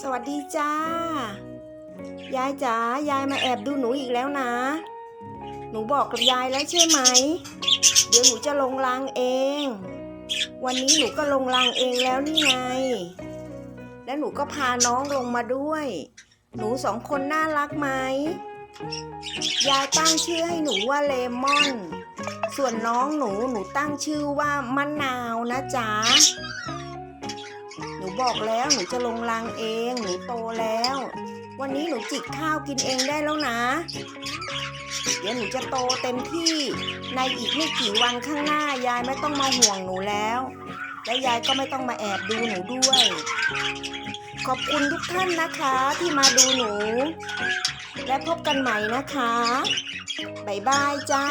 สวัสดีจ้า ยายจ๋ายายมาแอบดูหนูอีกแล้วนะ หนูบอกกับยายแล้วใช่ไหม เดี๋ยวหนูจะลงรางเอง วันนี้หนูก็ลงรางเองแล้วนี่ไง และหนูก็พาน้องลงมาด้วย หนูสองคนน่ารักไหม ยายตั้งชื่อให้หนูว่าเลมอน ส่วนน้องหนูหนูตั้งชื่อว่ามะนาวนะจ๊ะ บอกแล้วหนูจะลงรางเองหนูโตแล้ว วันนี้หนูจิกข้าวกินเองได้แล้วนะ เดี๋ยวหนูจะโตเต็มที่ในอีกไม่กี่วันข้างหน้ายายไม่ต้องมาห่วงหนูแล้ว และยายก็ไม่ต้องมาแอบดูหนูด้วย ขอบคุณทุกท่านนะคะที่มาดูหนู และพบกันใหม่นะคะ บ๊ายบายจ้า